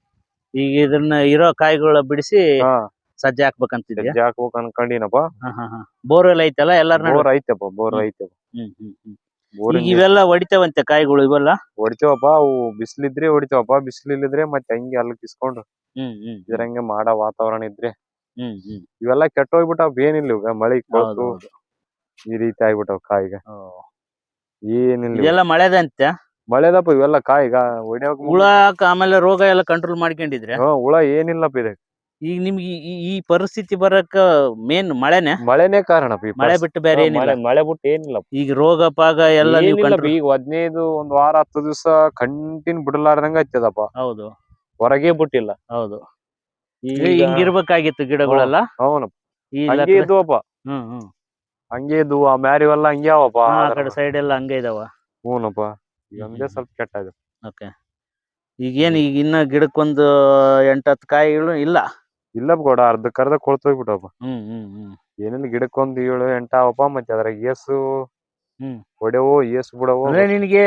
ಈಗ ಇದನ್ನ ಇರೋ ಕಾಯಿಗಳ ಬಿಡಿಸಿ ಹಾ. ಸಜ್ಜೆ ಹಾಕ್ಬೇಕಂತಿದ್ಯಾ? ಸಜ್ಜೆ ಹಾಕ್ಬೇಕು ಅನ್ಕೊಂಡಿನಪ್ಪ ಬೋರ್ವೆಲ್ ಐತಲ್ಲ ಎಲ್ಲಾರ ಬೋರ್ ಐತಪ್ಪ ಬೋರ್ ಐತೆ ಹ್ಮ್ ಹ್ಮ್ ಹ್ಮ್. ಈಗ ಇವೆಲ್ಲ ಹೊಡಿತಾವಂತೆ ಕಾಯಿಗಳು ಇವೆಲ್ಲ? ಹೊಡಿತೇವಪ್ಪ ಅವು ಬಿಸಿಲಿದ್ರೆ ಹೊಡಿತೇವಪ್ಪ ಬಿಸಿಲಿಲ್ಲದ್ರೆ ಮತ್ತೆ ಹಂಗೆ ಅಲ್ಲಿ ಕಿಸ್ಕೊಂಡು ಹ್ಮ್ ಹ್ಮ್ ಇದ್ರಂಗೆ ಮಾಡೋ ವಾತಾವರಣ ಇದ್ರೆ. ಇವೆಲ್ಲ ಕೆಟ್ಟ ಕೆಟ್ಟೋಗ್ಬಿಟ್ಟಾವ್ ಏನಿಲ್ಲ ಇವಾಗ ಮಳೆ ಕೊಳ್ತು ಈ ರೀತಿ ಆಗ್ಬಿಟ್ಟಾವ್ ಕಾಯಿಗ. ಏನಿಲ್ಲ. ಇದೆಲ್ಲ ಮಳೆದಂತೆ? ಮಳೆದಪ್ಪ ಇವೆಲ್ಲ ಕಾಯಿಗ ಹೊಡಿಯೋಕ್ ಹುಳ ಆಮೇಲೆ ರೋಗ ಎಲ್ಲ ಕಂಟ್ರೋಲ್ ಮಾಡ್ಕೊಂಡಿದ್ರೆ? ಹುಳ ಏನಿಲ್ಲಪ್ಪ ಇದೆ ಈಗ ನಿಮ್ಗೆ ಈ- ಪರಿಸ್ಥಿತಿ ಬರಕ ಮೇನ್ ಮಳೆನೆ? ಮಳೆನೇ ಕಾರಣ ಮಳೆ. ಬಿಟ್ಟು ಬೇರೆ ಏನಿಲ್ಲ. ಮಳೆ ಬಿಟ್ಟು ಏನಿಲ್ಲ ಈಗ ರೋಗ ಪಾಗ ಎಲ್ಲ ನೀವು ಏನಿಲ್ಲ ಈಗ ಹದಿನೈದು ಒಂದ್ ವಾರ ಹತ್ತು ದಿವಸ ಕಂಟಿನ್ ಬಿಡಲಾರ್ದಂಗ ಹತ್ತದಪ್ಪ ಹೌದು. ಹೊರಗೆ ಬಿಟ್ಟಿಲ್ಲ. ಹೌದು. ಈಗ ಹಿಂಗಿರ್ಬೇಕಾಗಿತ್ತು ಗಿಡಗಳೆಲ್ಲ? ಹೌನಪ್ಪ ಈ ಹಂಗೆ ಇದ್ವಪ್ಪ. ಹ್ಮ್ ಹ್ಮ್. ಹಂಗೆ ಇದ್ವು ಆ ಮ್ಯಾರಿವೆಲ್ಲ ಹಂಗೆ ಅವಪ್ಪ ಹಾ, ಆ ಕಡೆ ಸೈಡ್ ಎಲ್ಲ ಹಂಗೆ ಇದಾವ. ಹೂನಪ್ಪ. ಈಗ ಒಂದೇ ಸ್ವಲ್ಪ ಕೆಟ್ಟ ಇದೆ ಓಕೆ ಈಗ ಏನ್ ಈಗ ಇನ್ನ ಗಿಡಕ್ಕೊಂದು ಎಂಟತ್ತು ಕಾಯಿಗಳು ಇಲ್ಲ. ಇಲ್ಲ ಗೌಡ ಅರ್ಧಕ್ಕರ್ಧ ಕೊಳ್ತೋಗ್ಬಿಟ್ಟಪ್ಪ ಹ್ಮ್ ಹ್ಮ್ ಹ್ಮ್. ಏನೇನು ಗಿಡಕ್ಕೊಂದ್ ಏಳು ಎಂಟ ಅವಪ್ಪ ಮತ್ತೆ ಅದ್ರಾಗ ಏಸು ಹ್ಮ್. ಹೊಡೆವು ಏಸು ಬಿಡವು. ಅಂದ್ರೆ ನಿನಗೆ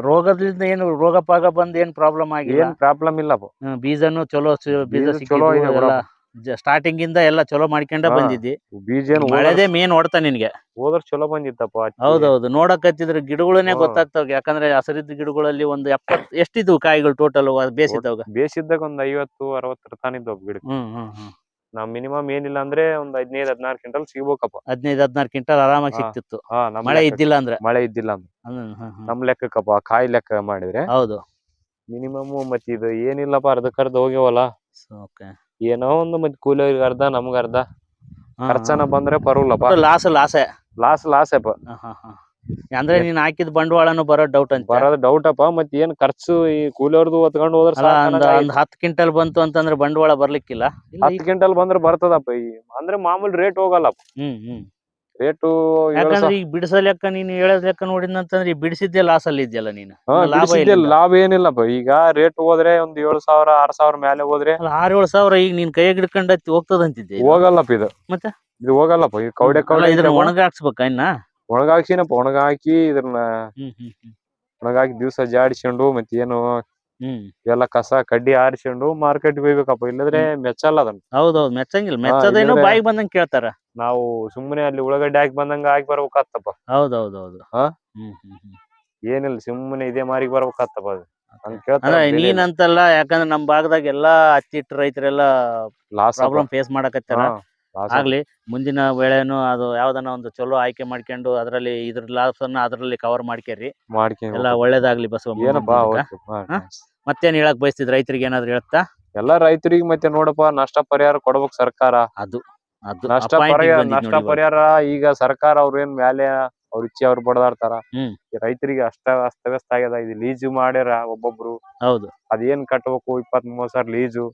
ರೋಗದಿಂದ ಏನು ರೋಗ ಪಾಗ ಬಂದ್ ಏನ್ ಪ್ರಾಬ್ಲಮ್ ಆಗಿಲ್ಲ? ಏನ್ ಪ್ರಾಬ್ಲಮ್ ಇಲ್ಲಪ್ಪ. ಬೀಜನು ಚಲೋ ಸಿ- ಬೀಜ ಬೀಜ ಚಲೋ ಇದೆ ಎಲ್ಲ. ಸ್ಟಾರ್ಟಿಂಗ್ ಇಂದ ಎಲ್ಲ ಚಲೋ ಮಾಡ್ಕೊಂಡ ಬಂದಿದ್ವಿ ಬಂದಿದ್ದಿ. ಬೀಜ ಮಳೆದೇ ಮೇನ್ ಹೊಡ್ತಾ ನಿನ್ಗೆ. ಹೋದ್ರ ಚಲೋ ಬಂದಿತ್ತಪ್ಪ. ಹೌದೌದು ನೋಡಕತ್ತಿದ್ರೆ ಗಿಡಗಳನ್ನೇ. ಗೊತ್ತಾಗ್ತಾವ ಯಾಕಂದ್ರೆ ಹಸಿರಿದ್ದ ಗಿಡಗಳಲ್ಲಿ ಒಂದು ಎಪ್ಪತ್ ಎಷ್ಟಿದ್ವು ಕಾಯಿಗಳು ಟೋಟಲ್ ಬೇಸಿದ್ದಾಗ ಬೇಸಿದ್ದಾಗ ಒಂದ್ ಐವತ್ತು ಅರವತ್ತರ ತಾನ ಇದ್ದವು ಗಿಡ ನಾವ್ ಮಿನಿಮಮ್ ಏನಿಲ್ಲ ಅಂದ್ರೆ ಒಂದ್ ಹದಿನೈದು ಹದಿನಾರು ಕ್ವಿಂಟಲ್ ಸಿಗ್ಬೇಕಪ್ಪ. ಹದಿನೈದು ಹದಿನಾರು ಕ್ವಿಂಟಲ್ ಆರಾಮಾಗಿ ಹಾ ಮಳೆ ಇದ್ದಿಲ್ಲ ಅಂದ್ರೆ? ಮಳೆ ಇದ್ದಿಲ್ಲ ಅಂದ್ರೆ. ನಮ್ ಲೆಕ್ಕಕ್ಕಪ್ಪ ಕಾಯಿ ಲೆಕ್ಕ ಮಾಡಿದ್ರೆ ಹೌದು. ಮಿನಿಮಮ್ ಮತ್ತೆ ಇದು ಏನಿಲ್ಲಪ್ಪ ಅರ್ಧಕ್ಕರ್ಧ ಹೋಗ್ಯವಲ್ಲ. ಓಕೆ ಏನೋ ಒಂದು ಮತ್ತೆ ಕೂಲಿಯವ್ರಿಗೆ ಅರ್ಧ ನಮ್ಗ ಅರ್ಧ. ಖರ್ಚನ ಬಂದ್ರೆ ಪರವಲ್ಲಪ್ಪ ಲಾಸ್ ಲಾಸೆ ಲಾಸ್ ಲಾಸ್ ಅಪ್ಪ ಹಾ, ಹಾ, ಹಾ. ಅಂದ್ರೆ ನೀನ್ ಹಾಕಿದ ಬಂಡವಾಳನು ಬರೋ ಡೌಟ್ ಅಂತ? ಬರೋದ್ ಡೌಟ್ ಅಪ್ಪ ಮತ್ ಏನ್ ಖರ್ಚು ಈ ಕೂಲಿಯವ್ರದ್ದು ಹೊತ್ಕೊಂಡು ಹೋದ್ರೆ ಹತ್ ಒಂದ್ ಕ್ವಿಂಟಲ್ ಬಂತು ಅಂತಂದ್ರೆ ಬಂಡವಾಳ ಬರ್ಲಿಕ್ಕಿಲ್ಲ? ಹತ್ ಹತ್ತು ಕ್ವಿಂಟಲ್ ಬಂದ್ರೆ ಬರ್ತದಪ್ಪ ಈ ಅಂದ್ರೆ ಮಾಮೂಲಿ ರೇಟ್ ಹೋಗಲ್ಲಪ್ಪ. ಹ್ಮ್ ಹ್ಮ್. ರೇಟು ಯಾಕಂದ್ರೆ ಈಗ ಬಿಡಿಸೋ ಲೆಕ್ಕ ನೀನು ಹೇಳದ್ ಲೆಕ್ಕ ನೋಡಿದಂತಂದ್ರೆ ಈ ಬಿಡಿಸಿದ್ದೆ ಲಾಸ್ ಅಲ್ಲಿ ಇದೆಯಲ್ಲ ನೀನು. ಲಾಭ? ಲಾಭ ಏನಿಲ್ಲಪ್ಪ ಈಗ ರೇಟ್ ಹೋದ್ರೆ ಒಂದ್ ಏಳು ಸಾವಿರ ಆರ್ ಸಾವಿರ ಮೇಲೆ ಹೋದ್ರೆ ಅಲ್ಲ ಆರ್ ಏಳು ಸಾವಿರ ಈಗ ನೀನ್ ಕೈಯಾಗ ಹಿಡ್ಕೊಂಡ ಹೋಗ್ತದಂತಿದ್ದೆ ಇದು. ಹೋಗಲ್ಲಪ್ಪ ಇದು. ಮತ್ತೆ? ಇದು ಹೋಗಲ್ಲಪ್ಪ ಈ ಕೌಡೆ ಅಲ್ಲ, ಕೌಡೆ ಒಣಗ ಹಾಕ್ಸ್ಬೇಕ ಇನ್ನ? ಒಣಗಾಕಿನಪ್ಪ ಒಣಗಾಕಿ ಇದನ್ನ ಹ್ಮ್ ಹ್ಮ್ ಹ್ಮ್. ಒಣಗಾಕಿ ದಿವ್ಸ ಜಾಡಿಸ್ಕೊಂಡು ಮತ್ತೆ ಏನು ಹ್ಮ್. ಎಲ್ಲ ಕಸ ಕಡ್ಡಿ ಆರಿಸ್ಕೊಂಡು ಮಾರ್ಕೆಟ್ ಹೋಗ್ಬೇಕಪ್ಪ. ಇಲ್ಲದ್ರೆ ಮೆಚ್ಚಲ್ಲ ಅದನ್ನ. ಹೌದೌದು ಮೆಚ್ಚಂಗಿಲ್ಲ. ಮೆಚ್ಚದೇನು ಬಾಯಿಗೆ ಬಂದಂಗ ಕೇಳ್ತಾರ. ನಾವು ಸುಮ್ಮನೆ ಅಲ್ಲಿ ಉಳ್ಳಾಗಡ್ಡಿ ಹಾಕಿ ಬಂದಂಗ ಹಾಕಿ ಬರ್ಬೇಕಾತ್ತಪ್ಪ. ಹೌದೌದೌದು. ಏನಿಲ್ಲ ಸುಮ್ಮನೆ ಇದೇ ಮಾರಿಗೆ ಬರ್ಬೇಕಾತ್ತಪ್ಪ ಅದು. ನೀನ್ ನೀನಂತಲ್ಲ ಯಾಕಂದ್ರೆ ನಮ್ ಭಾಗದಾಗ ಎಲ್ಲಾ ಹತ್ತಿ ಇಟ್ಟು ರೈತರೆಲ್ಲ ಲಾಸ್ ಪ್ರಾಬ್ಲಮ್ ಫೇಸ್ ಮಾಡಕತ್ತಾರ. ಆಗ್ಲಿ ಮುಂದಿನ ವೇಳೆನು ಅದು ಯಾವ್ದನ ಒಂದು ಚಲೋ ಆಯ್ಕೆ ಮಾಡ್ಕೊಂಡು ಅದ್ರಲ್ಲಿ ಇದ್ರ ಲಾಸ್ ಅನ್ನ ಅದ್ರಲ್ಲಿ ಕವರ್ ಮಾಡ್ಕೇರಿ. ಎಲ್ಲಾ ಒಳ್ಳೇದಾಗ್ಲಿ ಬಸವ? ಮತ್ತೇನ್ ಹೇಳಕ್ ಬಯಸ್ತಿದ್ ರೈತರಿಗೆ ಏನಾದ್ರು ಹೇಳ್ತಾ? ಎಲ್ಲಾ ರೈತರಿಗೆ ಮತ್ತೆ ನೋಡಪ್ಪ ನಷ್ಟ ಪರಿಹಾರ ಕೊಡ್ಬೇಕು ಸರ್ಕಾರ. ಅದು ನಷ್ಟ ಪರಿಹಾರ ನಷ್ಟ ಪರಿಹಾರ ಈಗ ಸರ್ಕಾರ ಅವ್ರ ಏನ್ ಮ್ಯಾಲೆ ಅವ್ರ ಇಚ್ಛೆ ಅವ್ರು ಬಡದಾಡ್ತಾರ. ರೈತರಿಗೆ ಅಷ್ಟ ಅಸ್ತವ್ಯಸ್ತ ಆಗ್ಯದ. ಇದು ಲೀಜು ಮಾಡ್ಯಾರ ಒಬ್ಬೊಬ್ರು. ಹೌದು. ಅದೇನ್ ಕಟ್ಟಬೇಕು ಇಪ್ಪತ್ ಮೂವತ್ ಸಾವಿರ ಲೀಜು.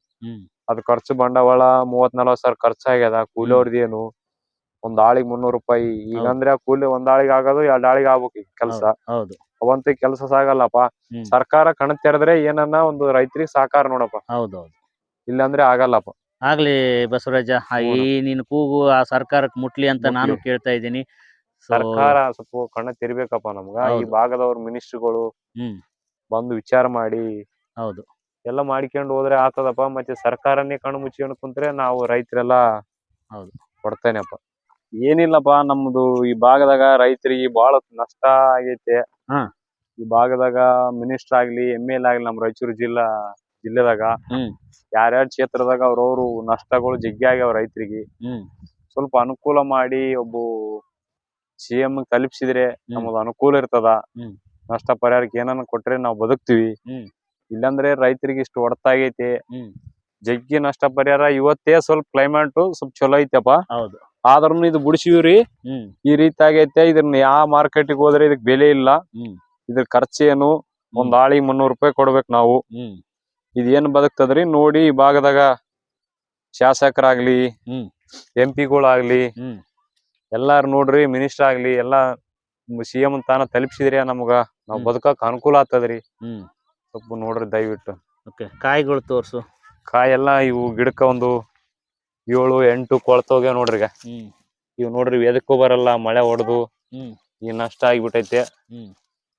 ಅದ್ ಖರ್ಚು ಬಂಡವಾಳ ಮೂವತ್ ನಲ್ವತ್ ಸಾವಿರ ಖರ್ಚಾಗ್ಯದ ಕೂಲಿ ಅವ್ರದ್ದು ಏನು ಒಂದ್ ಆಳಿಗ್ ಮುನ್ನೂರ್ ರೂಪಾಯಿ. ಈಗಂದ್ರೆ ಆ ಕೂಲಿ ಒಂದ್ ಆಳಿಗ್ ಆಗೋದು ಎರಡ್ ಆಳಿಗ್ ಆಗ್ಬೇಕು ಈಗ ಕೆಲ್ಸ. ಹೌದು ಅವಂತ ಕೆಲ್ಸ ಸಾಗಲ್ಲಪ್ಪ. ಹ್ಮ್. ಸರ್ಕಾರ ಕಣ್ ತೆರೆದ್ರೆ ಏನನ್ನ ಒಂದು ರೈತರಿಗೆ ಸಾಕಾರ ನೋಡಪ್ಪ. ಹೌದು ಹೌದು. ಇಲ್ಲಾಂದ್ರೆ ಆಗಲ್ಲಪ್ಪ. ಆಗ್ಲಿ ಬಸವರಾಜ ಆ ಈ. ನಿನ್ ಕೂಗು ಆ ಸರ್ಕಾರಕ್ಕೆ ಮುಟ್ಲಿ ಅಂತ ನಾನು ಮುಟ್ಲಿ. ಕೇಳ್ತಾ ಇದ್ದೀನಿ. So, ಸರ್ಕಾರ ಸ್ವಲ್ಪ ಕಣ್ಣ ತೆರಿಬೇಕಪ್ಪ ನಮ್ಗ. ಈ ಹೌದು. ಭಾಗದವ್ರ ಮಿನಿಸ್ಟ್ರಿಗಳು ಹ್ಮ್. ಬಂದು ವಿಚಾರ ಮಾಡಿ ಹೌದು. ಎಲ್ಲ ಮಾಡ್ಕೊಂಡು ಹೋದ್ರೆ ಆತದಪ್ಪ ಮತ್ತೆ ಸರ್ಕಾರನೇ ಕಣ್ಣು ಮುಚ್ಕೊಂಡು ಕುಂತ್ರೆ ನಾವು ರೈತರೆಲ್ಲ ಹೌದು. ಕೊಡ್ತೇನೆಪ್ಪ ಏನಿಲ್ಲಪ್ಪ ನಮ್ದು ಈ ಭಾಗದಾಗ ರೈತರಿಗೆ ಬಹಳ ನಷ್ಟ ಆಗೈತೆ. ಈ ಭಾಗದಾಗ ಮಿನಿಸ್ಟರ್ ಆಗ್ಲಿ ಎಂ ಎಲ್ ಆಗ್ಲಿ ನಮ್ ರಾಯಚೂರು ಜಿಲ್ಲಾ ಜಿಲ್ಲೆದಾಗ ಹ್ಮ್. ಯಾರ್ಯಾರ ಕ್ಷೇತ್ರದಾಗ ಅವ್ರವ್ರು ನಷ್ಟಗಳು ಜಗ್ಗಿ ಆಗ್ಯಾವ ರೈತರಿಗೆ ಹ್ಮ್ ಸ್ವಲ್ಪ ಅನುಕೂಲ ಮಾಡಿ ಒಬ್ಬ ಸಿ ಎಂ ತಲುಪಿಸಿದ್ರೆ ನಮಗ್ ಅನುಕೂಲ ಇರ್ತದ ಹ್ಮ್. ನಷ್ಟ ಪರಿಹಾರಕ್ಕೆ ಏನನ್ನ ಕೊಟ್ರೆ ನಾವು ಬದುಕ್ತಿವಿ ಹ್ಮ್. ಇಲ್ಲಾಂದ್ರೆ ರೈತರಿಗೆ ಇಷ್ಟು ಹೊಡೆತ ಆಗೈತಿ ಜಗ್ಗಿ ನಷ್ಟ ಪರಿಹಾರ. ಇವತ್ತೇ ಸ್ವಲ್ಪ ಕ್ಲೈಮೇಟ್ ಸ್ವಲ್ಪ ಚಲೋ ಐತಪ್ಪ. ಹೌದು. ಆದ್ರೂ ಇದು ಬಿಡಿಸಿವ್ರಿ. ಈ ರೀತಿ ಆಗೈತೆ. ಇದನ್ನ ಯಾವ ಮಾರ್ಕೆಟ್ಗೆ ಹೋದ್ರೆ ಇದಕ್ ಬೆಲೆ ಇಲ್ಲ. ಇದ್ರ ಖರ್ಚೇನು ಒಂದ್ ಆಳಿ ಮುನ್ನೂರ್ ರೂಪಾಯಿ ಕೊಡ್ಬೇಕು ನಾವು. ಇದ್ ಇದೇನ್ ಬದುಕ್ತದ್ರಿ? ನೋಡಿ ಈ ಭಾಗದಾಗ ಶಾಸಕರಾಗ್ಲಿ. ಎಂ ಪಿಗಳಾಗ್ಲಿ ಎಲ್ಲಾರು ನೋಡ್ರಿ ಮಿನಿಸ್ಟರ್ ಆಗ್ಲಿ ಎಲ್ಲಾ ಸಿಎಂ ತಾನ ತಲುಪಿಸಿದ್ರಿ ನಮಗ. ನಾವ್. ಬದುಕಕ್ ಅನುಕೂಲ ಆಗ್ತದ್ರಿ. ಸ್ವಲ್ಪ ನೋಡ್ರಿ ದಯವಿಟ್ಟು. ಓಕೆ ಕಾಯಿಗಳು ತೋರ್ಸು. ಕಾಯೆಲ್ಲ ಇವು ಗಿಡಕ್ಕ ಒಂದು ಏಳು ಎಂಟು ಕೊಳ್ತೋಗ್ಯ ನೋಡ್ರಿ ಈಗ. ಇವು ಇವ್ ನೋಡ್ರಿ ಎದಕ್ಕೂ ಬರಲ್ಲ ಮಳೆ ಹೊಡೆದು ಹ್ಮ್. ಈ ನಷ್ಟ ಆಗಿಬಿಟ್ಟೈತೆ ಹ್ಮ್.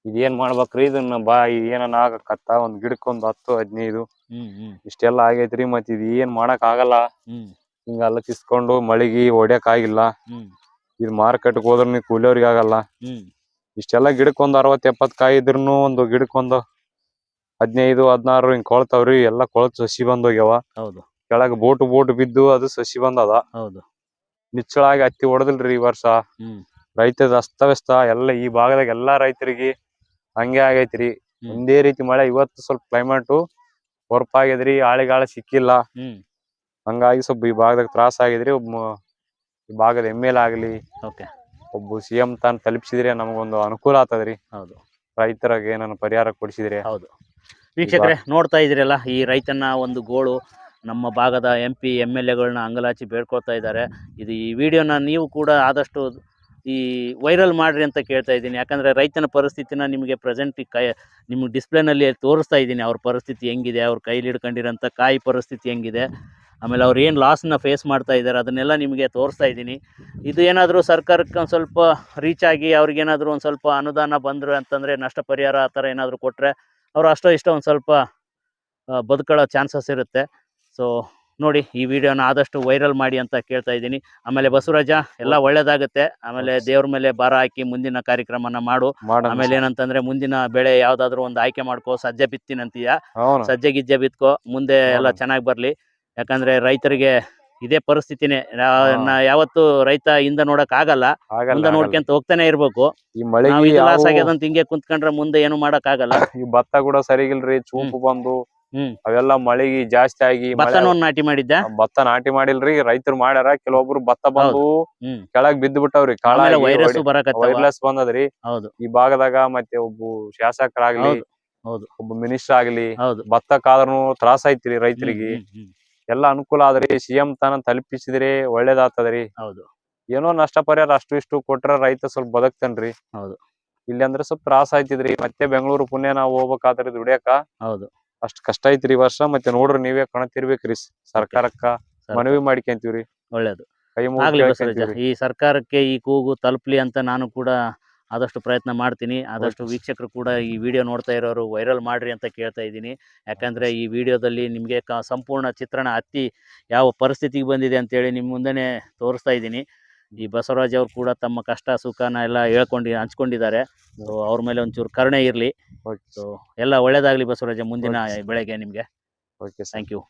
ಇದೇನ್ ಮಾಡ್ಬೇಕ್ರಿ ಇದನ್ನ ಬಾ ಏನನ್ನ ಆಗಕತ್ತ? ಒಂದ್ ಗಿಡಕ್ಕ ಒಂದ್ ಹತ್ತು ಹದಿನೈದು. ಹ್ಮ್ ಹ್ಮ್. ಇಷ್ಟೆಲ್ಲ ಆಗೈತ್ರಿ ಮತ್ ಇದ್ ಏನ್ ಮಾಡಕ್ ಆಗಲ್ಲ ಹ್ಮ್. ಹಿಂಗ ಮಳಿಗೆ ಮಳಿಗಿ ಹೊಡ್ಯಕ್ ಆಗಿಲ್ಲ. ಹ್ಮ್. ಇದ್ ಮಾರ್ಕೆಟ್ಗೆ ಹೋದ್ರ ನೀ ಕೂಲಿಯವ್ರಿಗೆ ಆಗಲ್ಲ. ಹ್ಮ್. ಇಷ್ಟೆಲ್ಲ ಗಿಡಕ್ಕೊಂದು ಒಂದ್ ಅರವತ್ ಎಪ್ಪತ್ ಕಾಯಿ ಇದ್ರುನು ಒಂದು ಗಿಡಕ್ಕೊಂದು ಒಂದು ಹದಿನೈದು ಹದಿನಾರು ಹಿಂಗ್ ಕೊಳ್ತಾವ್ರಿ ಎಲ್ಲ ಕೊಳತ್ ಸಸಿ ಬಂದೋಗ್ಯಾವ. ಹೌದು. ಕೆಳಗ್ ಬೋಟ್ ಬೋಟ್ ಬಿದ್ದು ಅದು ಸಸಿ ಬಂದದ. ಹೌದು. ನಿಚ್ಚಳಾಗಿ ಹತ್ತಿ ಹೊಡೆದಿಲ್ರಿ ಈ ವರ್ಷ. ಹ್ಮ್. ರೈತದ ಅಸ್ತವ್ಯಸ್ತ ಎಲ್ಲ ಈ ಭಾಗದಾಗ ಎಲ್ಲಾ ರೈತರಿಗೆ ಹಂಗೆ ಆಗೈತ್ರಿ. ಒಂದೇ ರೀತಿ ಮಳೆ ಇವತ್ತು ಸ್ವಲ್ಪ ಕ್ಲೈಮೇಟು ಆಳಿ ಆಳಿಗಾಳ ಸಿಕ್ಕಿಲ್ಲ. ಹ್ಮ್. ಹಂಗಾಗಿ ಸ್ವಲ್ಪ ಈ ಭಾಗದಾಗ ತ್ರಾಸ ಆಗಿದ್ರಿ ಒಬ್ಬ ಈ ಭಾಗದ ಎಂ ಎಲ್ ಆಗ್ಲಿ. ಓಕೆ. ಒಬ್ಬ ಸಿ ಎಂ ತಾನು ತಲುಪಿಸಿದ್ರೆ ನಮಗೊಂದು ಅನುಕೂಲ ಆತದ್ರಿ ಹೌದು. ರೈತರಿಗೆ ಏನನ್ನ ಪರಿಹಾರ ಕೊಡಿಸಿದ್ರೆ. ಹೌದು. ವೀಕ್ಷಕರೇ, ನೋಡ್ತಾ ಇದ್ದೀರಲ್ಲ, ಈ ರೈತನ ಒಂದು ಗೋಳು ನಮ್ಮ ಭಾಗದ ಎಂ ಪಿ ಎಂ ಎಲ್ ಎಗಳನ್ನ ಅಂಗಲಾಚಿ ಬೇಡ್ಕೊಳ್ತಾ ಇದ್ದಾರೆ. ಇದು ಈ ವಿಡಿಯೋನ ನೀವು ಕೂಡ ಆದಷ್ಟು ಈ ವೈರಲ್ ಮಾಡಿರಿ ಅಂತ ಕೇಳ್ತಾ ಇದ್ದೀನಿ. ಯಾಕಂದರೆ ರೈತನ ಪರಿಸ್ಥಿತಿನ ನಿಮಗೆ ಪ್ರೆಸೆಂಟ್ ಕೈ ನಿಮ್ಮ ಡಿಸ್ಪ್ಲೇನಲ್ಲಿ ತೋರಿಸ್ತಾ ಇದ್ದೀನಿ ಅವ್ರ ಪರಿಸ್ಥಿತಿ ಹೆಂಗಿದೆ, ಅವ್ರ ಕೈಲಿ ಹಿಡ್ಕೊಂಡಿರೋಂಥ ಕಾಯಿ ಪರಿಸ್ಥಿತಿ ಹೆಂಗಿದೆ. ಆಮೇಲೆ ಅವ್ರು ಏನು ಲಾಸ್ನ ಫೇಸ್ ಮಾಡ್ತಾ ಇದ್ದಾರೆ ಅದನ್ನೆಲ್ಲ ನಿಮಗೆ ತೋರಿಸ್ತಾ ಇದ್ದೀನಿ. ಇದು ಏನಾದರೂ ಸರ್ಕಾರಕ್ಕೆ ಒಂದು ಸ್ವಲ್ಪ ರೀಚ್ ಆಗಿ ಅವ್ರಿಗೇನಾದರೂ ಒಂದು ಸ್ವಲ್ಪ ಅನುದಾನ ಬಂದರು ಅಂತಂದರೆ ನಷ್ಟ ಪರಿಹಾರ ಆ ಥರ ಏನಾದರೂ ಕೊಟ್ಟರೆ ಅವರು ಅಷ್ಟೋ ಇಷ್ಟೋ ಒಂದು ಸ್ವಲ್ಪ ಬದುಕೊಳ್ಳೋ ಚಾನ್ಸಸ್ ಇರುತ್ತೆ. ಸೊ ನೋಡಿ ಈ ವಿಡಿಯೋನ ಆದಷ್ಟು ವೈರಲ್ ಮಾಡಿ ಅಂತ ಕೇಳ್ತಾ ಇದ್ದೀನಿ. ಆಮೇಲೆ ಬಸವರಾಜ ಎಲ್ಲ ಒಳ್ಳೇದಾಗುತ್ತೆ. ಆಮೇಲೆ ದೇವ್ರ ಮೇಲೆ ಭಾರ ಹಾಕಿ ಮುಂದಿನ ಕಾರ್ಯಕ್ರಮನ ಮಾಡು. ಆಮೇಲೆ ಏನಂತಂದ್ರೆ ಮುಂದಿನ ಬೆಳೆ ಯಾವ್ದಾದ್ರು ಒಂದು ಆಯ್ಕೆ ಮಾಡ್ಕೋ ಸಜ್ಜೆ ಬಿತ್ತಿನಂತೀಯ? ಸಜ್ಜೆ ಗಿಜ್ಜೆ ಬಿತ್ಕೋ ಮುಂದೆ ಎಲ್ಲ ಚೆನ್ನಾಗಿ ಬರ್ಲಿ. ಯಾಕಂದ್ರೆ ರೈತರಿಗೆ ಇದೇ ಪರಿಸ್ಥಿತಿನೇ. ನಾ- ಹಾ. ನಾ ಯಾವತ್ತು ರೈತ ಹಿಂದೆ ನೋಡಕ್ ಆಗಲ್ಲ. ಮುಂದೆ ಆಗಲ್ಲ. ನೋಡ್ಕೊಂತ ಹೋಗ್ತಾನೆ ಇರ್ಬೇಕು. ಈ ಮಳೆ ಇದು ಲಾಸ್ ಆಗ್ಯದಂತ ಹಿಂಗೆ ಕುಂತ್ಕೊಂಡ್ರೆ ಮುಂದೆ ಏನು ಮಾಡಕ್ ಆಗಲ್ಲ. ಈ ಭತ್ತ ಕೂಡ ಸರಿಗಿಲ್ರಿ ಚೂಪು ಬಂದು ಹ್ಮ್. ಅವೆಲ್ಲ ಮಳೆಗೆ ಜಾಸ್ತಿ ಆಗಿ ಮಳೆ ಭತ್ತನ ಒಂದ್ ನಾಟಿ ಮಾಡಿದ್ದ? ಭತ್ತ ನಾಟಿ ಮಾಡಿಲ್ರಿ ರೈತರು ಮಾಡ್ಯಾರ ಕೆಲವೊಬ್ರು ಭತ್ತ ಬಂದು ಹ್ಮ್. ಕೆಳಗ್ ಬಿದ್ದು ಬಿಟ್ಟವ್ರಿ ಆಮೇಲೆ ವೈರಸ್ ಬರಕತ್ತವ. ವೈರ್ಲೆಸ್ ಬಂದದ್ರಿ. ಹೌದು. ಈ ಭಾಗದಾಗ ಮತ್ತೆ ಒಬ್ಬ ಶಾಸಕರಾಗ್ಲಿ ಹೌದು, ಹೌದು. ಒಬ್ಬ ಮಿನಿಸ್ಟರ್ ಆಗ್ಲಿ ಹೌದು. ಭತ್ತಕ್ಕಾದ್ರೂ ತ್ರಾಸ ಐತ್ರಿ ರೈತರಿಗೆ. ಹ್ಮ್, ಹ್ಮ್, ಹ್ಮ್. ಎಲ್ಲಾ ಅನುಕೂಲ ಆದ್ರಿ. ಸಿಎಂ ತನ ತಲುಪಿಸಿದ್ರೆ ಒಳ್ಳೇದಾಗ್ತದ್ರಿ ಹೌದು. ಏನೋ ನಷ್ಟ ಪರಿಹಾರ ಅಷ್ಟು ಇಷ್ಟು ಕೊಟ್ರ ರೈತ ಸ್ವಲ್ಪ ಬದುಕ್ತಾನ್ರಿ. ಹೌದು. ಇಲ್ಲಿ ಅಂದ್ರೆ ಸ್ವಲ್ಪ ತ್ರಾಸ ಆಯ್ತಿದ್ರಿ. ಮತ್ತೆ ಬೆಂಗಳೂರು ಪುಣ್ಯ ನಾವ್ ಹೋಗ್ಬೇಕಾದ್ರಿ ದುಡಿಯಾಕ ಹೌದು. ಅಷ್ಟ್ ಕಷ್ಟ ಐತ್ರಿ ಈ ವರ್ಷ. ಮತ್ತೆ ನೋಡ್ರಿ ನೀವೇ ಕಣತಿರ್ಬೇಕ್ರಿ. ಸರ್ಕಾರಕ್ಕ ಸರ್ಕಾರ. ಮನವಿ ಮಾಡ್ಕೊಂತೀವ್ರಿ. ಒಳ್ಳೇದು. ಕೈ ಮುಗ್ದ್ ಆಗ್ಲಿ ಬಸವರಾಜ ಕೇಳ್ಕೊಂತೀವ್ರಿ. ಈ ಸರ್ಕಾರಕ್ಕೆ ಈ ಕೂಗು ತಲುಪ್ಲಿ ಅಂತ ನಾನು ಕೂಡ ಆದಷ್ಟು ಪ್ರಯತ್ನ ಮಾಡ್ತೀನಿ. ಆದಷ್ಟು ವೀಕ್ಷಕರು ಕೂಡ ಈ ವಿಡಿಯೋ ನೋಡ್ತಾ ಇರೋರು ವೈರಲ್ ಮಾಡ್ರಿ ಅಂತ ಕೇಳ್ತಾ ಇದ್ದೀನಿ. ಯಾಕಂದರೆ ಈ ವಿಡಿಯೋದಲ್ಲಿ ನಿಮಗೆ ಕ ಸಂಪೂರ್ಣ ಚಿತ್ರಣ ಹತ್ತಿ ಯಾವ ಪರಿಸ್ಥಿತಿಗೆ ಬಂದಿದೆ ಅಂತೇಳಿ ನಿಮ್ಮ ಮುಂದೆನೇ ತೋರಿಸ್ತಾ ಇದ್ದೀನಿ. ಈ ಬಸವರಾಜ್ ಅವರು ಕೂಡ ತಮ್ಮ ಕಷ್ಟ ಸುಖನ ಎಲ್ಲ ಹೇಳ್ಕೊಂಡು ಹಂಚ್ಕೊಂಡಿದ್ದಾರೆ. ಸೊ ಅವ್ರ ಮೇಲೆ ಒಂಚೂರು ಕರುಣೆ ಇರಲಿ. ಸೊ ಎಲ್ಲ ಒಳ್ಳೇದಾಗಲಿ ಬಸವರಾಜ ಮುಂದಿನ ಬೆಳಗ್ಗೆ ಬೆಳೆಗೆ ನಿಮಗೆ. ಓಕೆ. Thank you.